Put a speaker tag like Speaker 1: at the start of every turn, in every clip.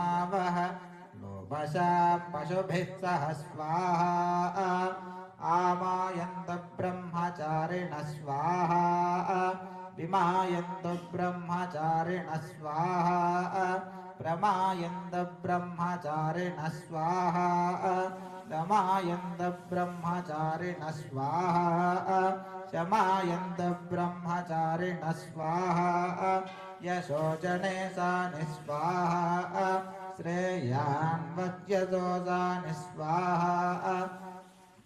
Speaker 1: बलिमावह लोभशां पशुभिः सह स्वाहा। आमायन्त ब्रह्मचारिण स्वाहा। विमायन्त ब्रह्मचारिण स्वाहा। प्रमायन्त ब्रह्मचारिण स्वाहा। रमायन्त ब्रह्मचारिण स्वाहा। शमायन्त ब्रह्मचारिण स्वाहा यशोजने सा निस्वाहा श्रेयान्वत्यजोजा निस्वाहा।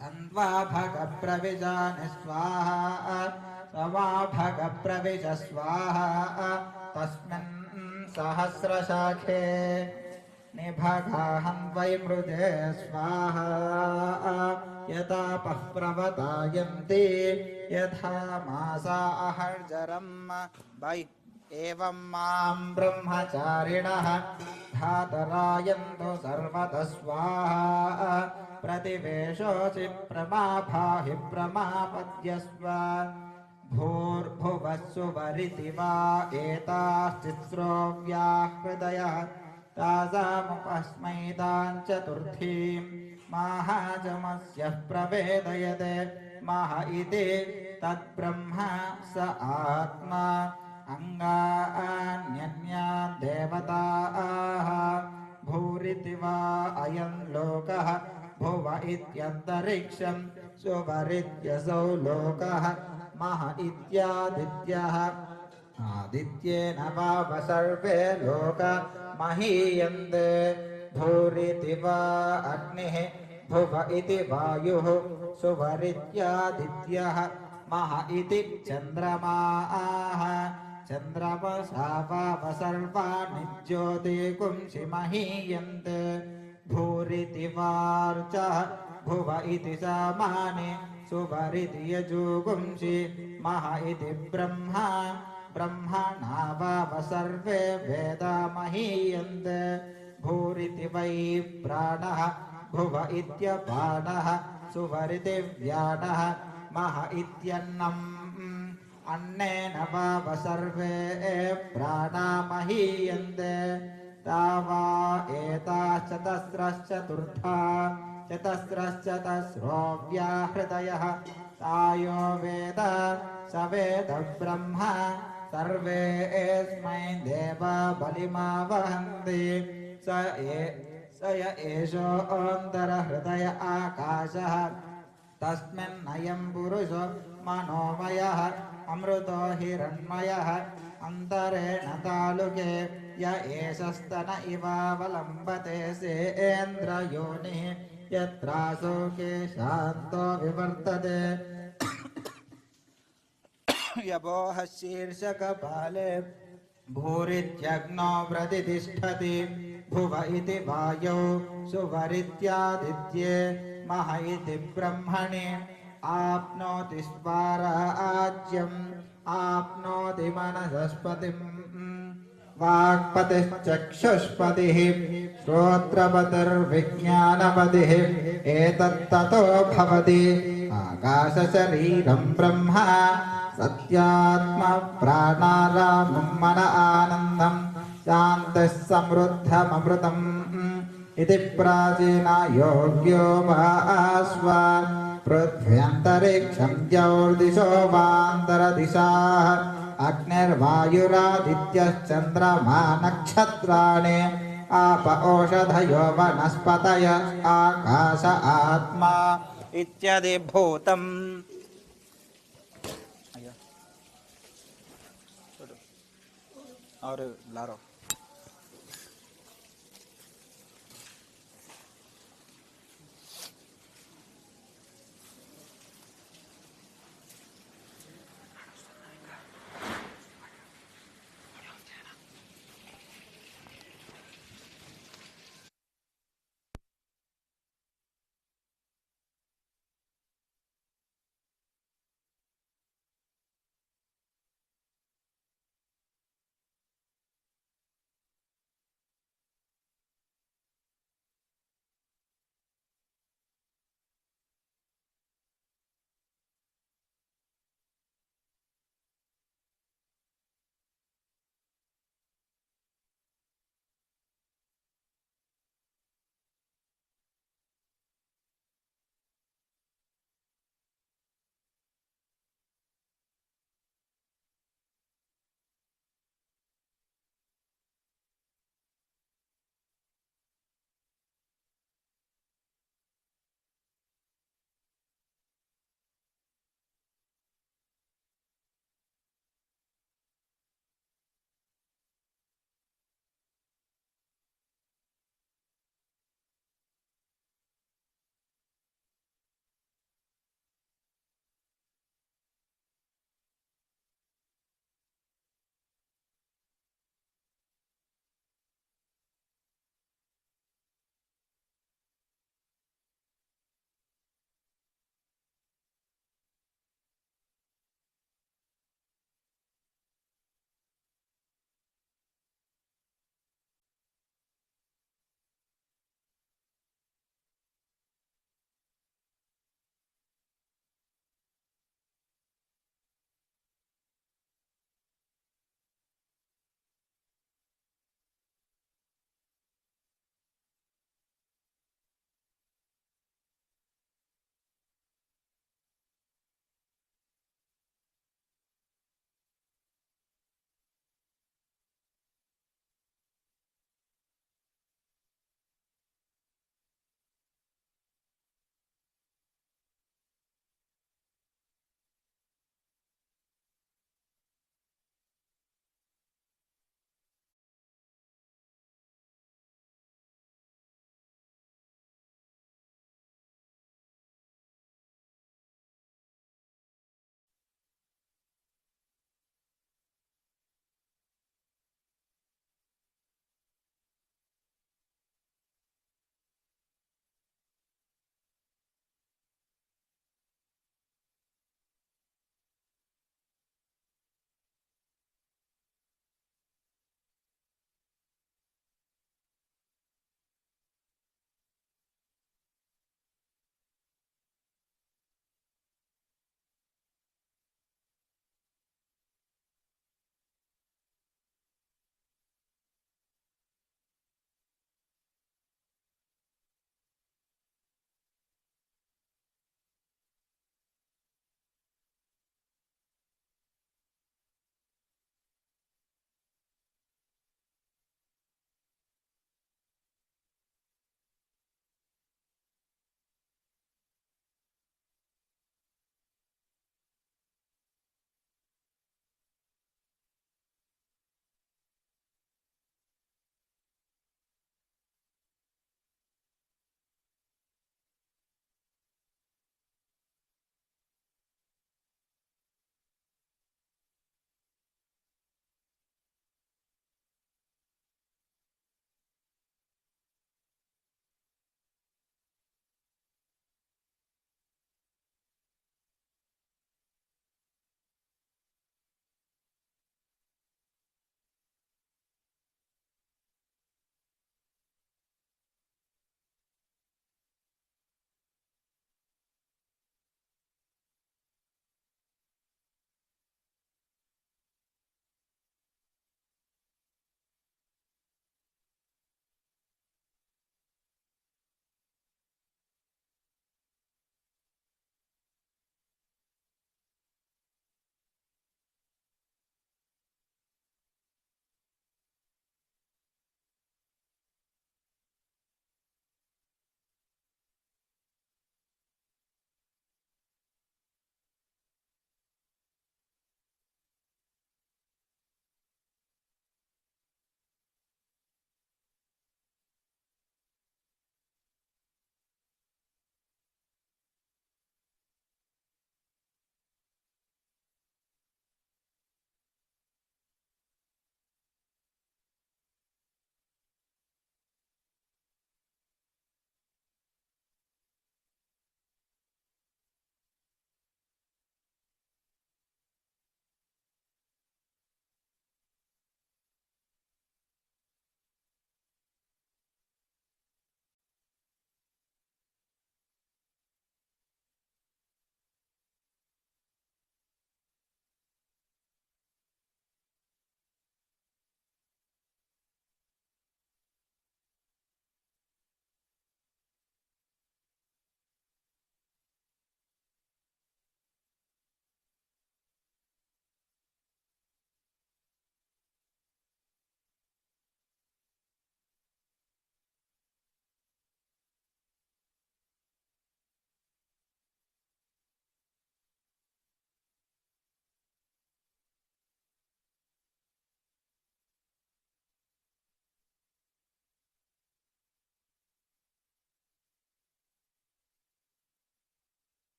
Speaker 1: तन्वा भगप्रविजानि स्वाहा समा भगप्रविश स्वाहा, तस्मिन् सहस्रशाखे निभगाहं वै मृदे स्वाहा। यतापः प्रवतायन्ति, यथा मासा अहर्जरम्। वै एवं मां ब्रह्मचारिणः धातरायन्तु सर्वतः स्वाहा। प्रतिवेशोऽसि प्रमाभाहि प्रमापद्यस्व। भूर्भुवः सुवरिति वा एताश्चित्रो व्याहृदयः तासामुपस्मैतां चतुर्थीं माहाजमस्य प्रवेदयते। मह इति तद्ब्रह्म स आत्मा अङ्गान्यन्या देवताः भूरिति वा अयं लोकः भुव इत्यन्तरिक्षं सुवरित्यसौ लोकः मह इत्यादित्यः। आदित्येन वाव सर्वे लोक महीयन्ते। भूरिति वा अग्निः भुव इति वायुः सुवरित्यादित्यः। मह इति चन्द्रमाः वाव सर्वाणि ज्योतिकुंसि महीयन्ते भूरिति वार्चः भुव इति समाने सुवरिति यजुगुंसि मह इति ब्रह्मा। ब्रह्मणा वाव सर्वे वेदा महीयन्ते भूरिति वै प्राणः भुव इत्यपाणः सुवरिति व्याणः मह इत्यन्नम् अन्नेन वाव सर्वे प्राणा महीयन्ते तावा एताश्चतस्रश्चतुर्था चतस्रश्चतस्रो व्याहृदयः तायो वेद स वेद ब्रह्म सर्वे एस्मै देवा बलिमावहन्ति स ए स य एषोऽन्तरहृदय आकाशः तस्मिन्नयं पुरुषो मनोमयः अमृतो हिरण्मयः अन्तरेण तालुके य एषस्तन इवावलम्बते सेन्द्रयोनिः यत्राशोके शान्तो विवर्तते। यवोह शीर्षकपाले भूरित्यग्नौ प्रतितिष्ठति भुव इति वायौ सुवरित्यादित्ये मह इति ब्रह्मणि आप्नोति स्वाराज्यम् आप्नोति मनसस्पतिम्। वाक्पतिश्चक्षुष्पतिः श्रोत्रपतिर्विज्ञानपतिः एतत्ततो भवति। आकाशशरीरं ब्रह्म सत्यात्मप्राणारामं मन आनन्दं शान्तिः समृद्धममृतम्। इति प्राचीना योग्यो भास्व पृथ्व्यन्तरिक्षं द्यौर्दिशो वान्तरदिशाः अग्निर्वायुरादित्यश्चन्द्रमा नक्षत्राणि आप ओषधयो वनस्पतय आकाश आत्मा इत्यादि भूतम् और लारो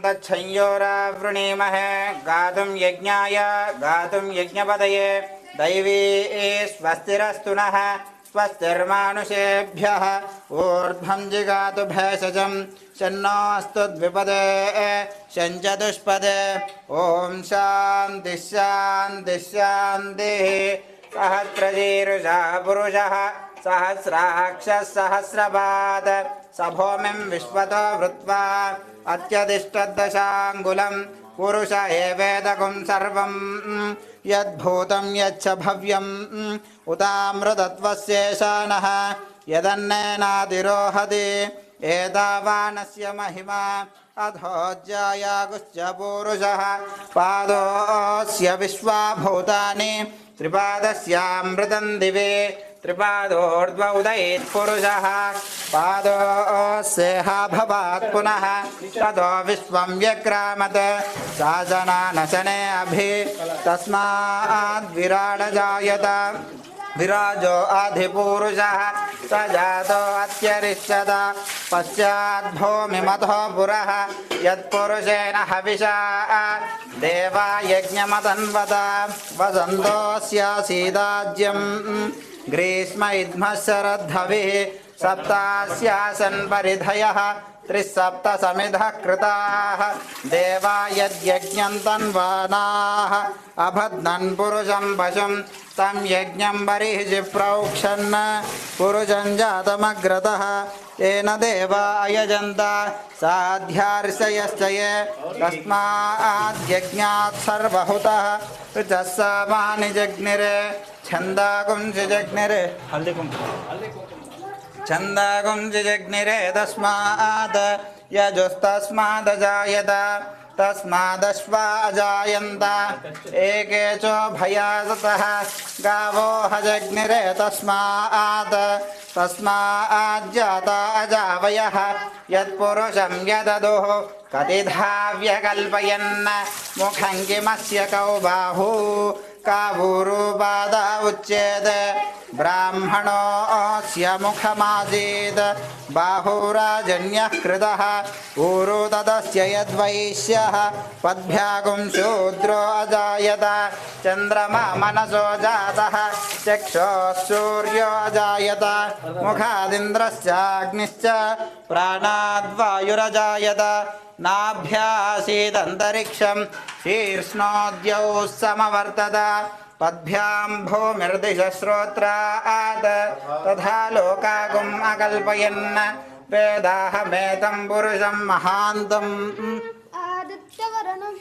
Speaker 1: तच्छंयोरावृणीमहे गातुं यज्ञाय, गातुं यज्ञपदये। दैवी स्वस्तिरस्तु नः, स्वस्तिर्मानुषेभ्यः। ऊर्ध्वं जिगातु भेषजं, शन्नोऽस्तु द्विपदे, शञ्चतुष्पदे। ॐ शान्तिः शान्तिः शान्तिः। सहस्रजीरुषः पुरुषः सहस्राक्षः सहस्रपाद स भूमिं विश्वतो वृत्वा अत्यतिष्ठद्दशाङ्गुलं पुरुष एवेदगुं सर्वं यद्भूतं यच्च भव्यम् उतामृतत्वस्येषानः यदन्नेनातिरोहति एतावानस्य महिमा अधोज्जायागुश्च पूरुषः पादोऽस्य विश्वाभूतानि त्रिपादस्यामृतं दिवे त्रिपादोर्ध्व उदयेत् पुरुषः पादोऽस्येह भवात् पुनः ततो विश्वं व्यक्रामत् शासनानशने अभि तस्माद्विराडजायत विराजो अधिपूरुषः स जातो अत्यरिष्यत पश्चाद्भूमिमथो पुरः यत्पुरुषेण हविषा देवा यज्ञमतन्वत वसन्तोऽस्यासीदाज्यम् ग्रीष्म इद्मः शरद्धविः सप्तास्यासन् परिधयः त्रिसप्त समिधः कृताः देवा यद्यज्ञं तन्वानाः अबध्नन् पुरुषं पशुं तं यज्ञं बर्हिषि प्रौक्षन् पुरुषं जातमग्रतः येन देवा अयजन्त ये ऋचः सामानि जग्निरे छन्दागुंसि जग्निरे छन्दाकुंसिजग्निरे तस्मात् यजुस्तस्मादजायत। तस्मादश्वा अजायन्त एके च भयासतः गावो हजग्निरे तस्मात् तस्माज्जाता अजावयः यत्पुरुषं यददुः कतिधा व्यकल्पयन् मुखं किमस्य कौ बाहू कावूरुपादा उच्येत् ब्राह्मणोऽस्य मुखमासीत् बाहुराजन्यः कृतः ऊरु तदस्य यद्वैश्यः पद्भ्यागुं शूद्रो अजायत चन्द्रमा मनसो जातः चक्षोः सूर्यो अजायत मुखादिन्द्रश्चाग्निश्च प्राणाद्वायुरजायत नाभ्यासीदन्तरिक्षं शीर्ष्णोद्यौ समवर्तत पद्भ्यां भूमिर्दिशश्रोत्रात् तथा लोकागुम् अकल्पयन् वेदाहमेतं पुरुषं महान्तम्
Speaker 2: आदित्यवरणं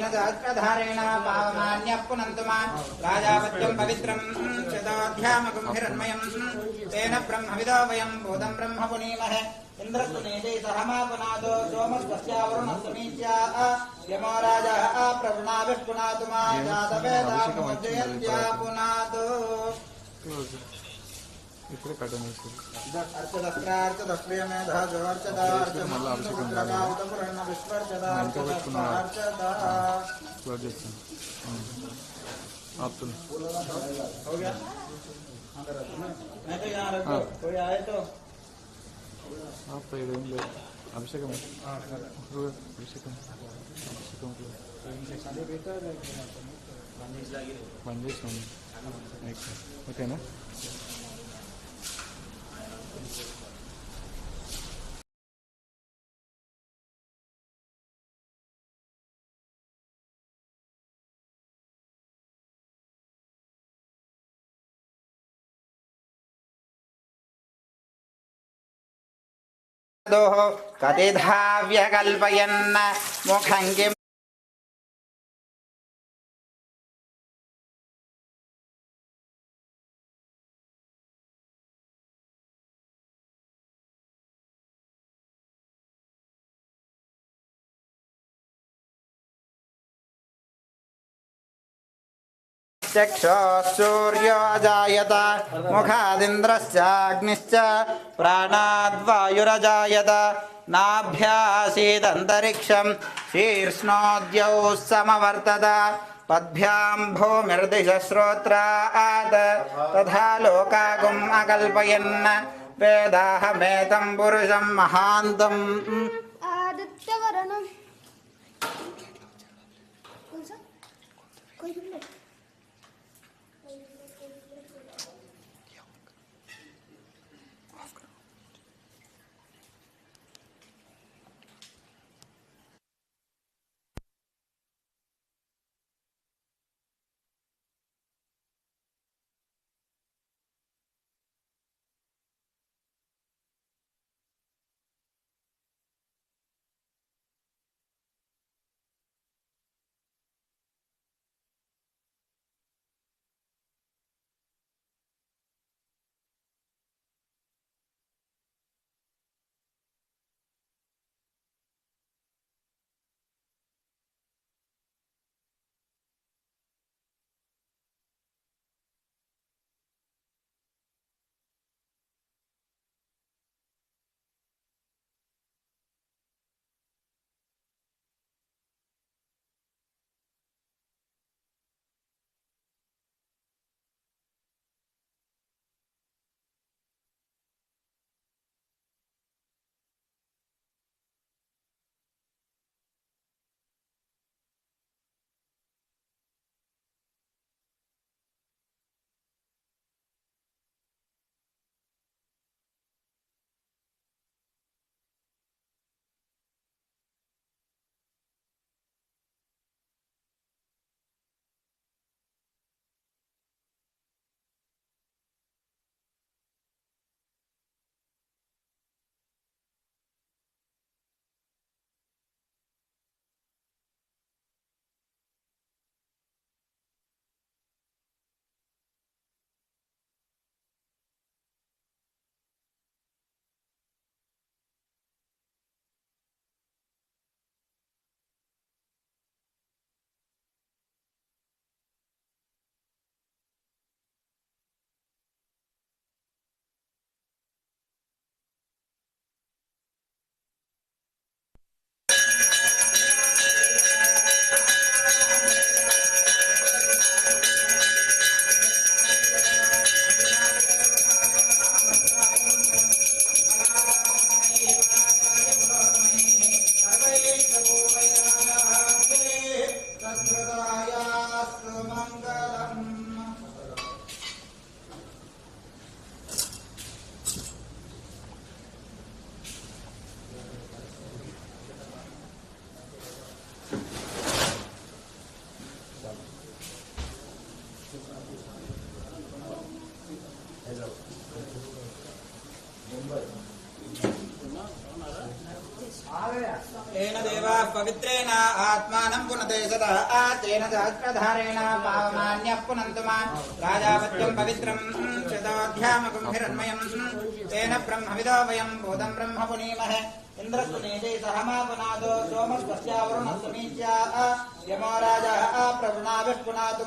Speaker 2: సహస్రేణ సహస్రధారేణ
Speaker 1: పావమాన్య పునంతు మా రాజాపత్యం పవిత్రం శతాధ్యామకం హిరణ్మయం తేన బ్రహ్మవిదో వయం భూతం బ్రహ్మ పునీమహే. ఇంద్రస్తు నేదే సహమాపునాదో సోమస్వస్యావరుణస్తుమీత్యా యమో రాజా ప్రవృణాభిః పునాతు మా జాతవేదా పునాతు मा जातवेदामुज्जयन्त्या पुनातु
Speaker 3: ఇప్పుడే కట్టం వేస్తుంది
Speaker 1: अर्चदस्त्रार्चदश्रियमेधः
Speaker 3: క్లోజ్ చేస్తాను ఆపుతున్నా
Speaker 1: हो गया नहीं तो यहाँ रख दो कोई आए तो
Speaker 3: ఆపు ఇదేం లేదు అభిషేకం గురువు, అభిషేకం అభిషేకం బంద్ చేసినాము ఓకేనా
Speaker 1: कतिधाव्यकल्पयन् मुखं किं चक्षुः सूर्यो अजायत मुखादिन्द्रश्चाग्निश्च प्राणाद्वायुरजायत नाभ्यासीदन्तरिक्षं शीर्ष्णोद्यौ समवर्तत पद्भ्यां भूमिर्दिशश्रोत्रात् तथा लोकागुम् अकल्पयन् वेदाहमेतं पुरुषं महान्तम्
Speaker 2: आदित्यवर्णम्
Speaker 1: ఆత్మానం పునతే సదా తేన సహస్రధారేణ పావమాన్యః పునంతు మా రాజాపత్యం పవిత్రం శతాధ్యామకం హిరణ్మయం తేన బ్రహ్మవిదో వయం భూతం బ్రహ్మ పునీమహే ఇంద్రస్తునీతే సహమాపునాదో సోమస్వస్యావరుణస్సు నీత్యా యమో రాజా ప్రపునాభిః పునాతు